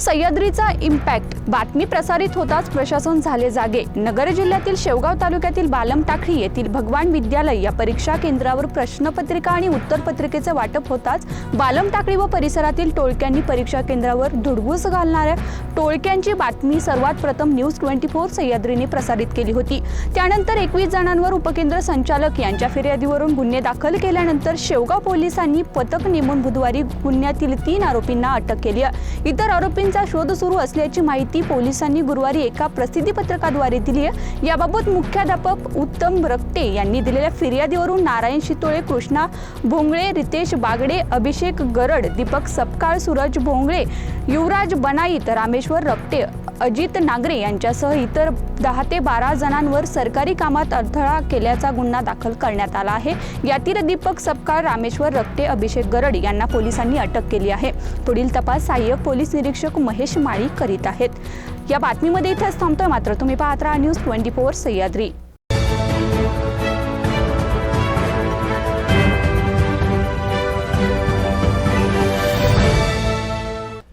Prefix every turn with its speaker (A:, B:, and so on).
A: सह्याद्रीचा impact बातमी प्रसारित होताच प्रशासन झाले जागे. नगर जिल्ह्यातील शेवगाव तालुक्यातील बालम टाकळी येथील भगवान विद्यालय या परीक्षा केंद्रावर प्रश्नपत्रिका आणि उत्तरपत्रिकेचे वाटप होताच बालम टाकळी व परिसरातील टोळक्यांनी परीक्षा केंद्रावर धुडगूस घालणाऱ्या टोळक्यांची बातमी सर्वात प्रथम न्यूज ट्वेंटी फोर सह्याद्रीने प्रसारित केली होती. त्यानंतर एकवीस जणांवर उपकेंद्र संचालक यांच्या फिर्यादीवरून गुन्हे दाखल केल्यानंतर शेवगाव पोलिसांनी पथक नेमून बुधवारी गुन्ह्यातील तीन आरोपींना अटक केली आहे. इतर आरोपींचा शोध सुरू असल्याची माहिती पोलिसांनी गुरुवारी एका प्रसिद्धी पत्रकाद्वारे दिली आहे. याबाबत मुख्याध्यापक उत्तम रक्ते यांनी दिलेल्या फिर्यादीवरून नारायण शितोळे कृष्णा भोंगळे रितेश बागडे अभिषेक गरड दीपक सपकाळ सूरज भोंगळे युवराज बनाईत रामेश्वर रक्ते अजित नागरे यांच्यासह इतर दहा ते बारा जणांवर सरकारी कामात अडथळा केल्याचा गुन्हा दाखल करण्यात आला आहे. यातील दीपक सपकाळ रामेश्वर रक्ते अभिषेक गरड यांना पोलिसांनी अटक केली आहे. पुढील तपास सहाय्यक पोलीस निरीक्षक महेश माळी करीत आहेत. या बातमीमध्ये इथेच थांबतोय मात्र. तुम्ही पाहत राहा न्यूज ट्वेंटी फोर सह्याद्री.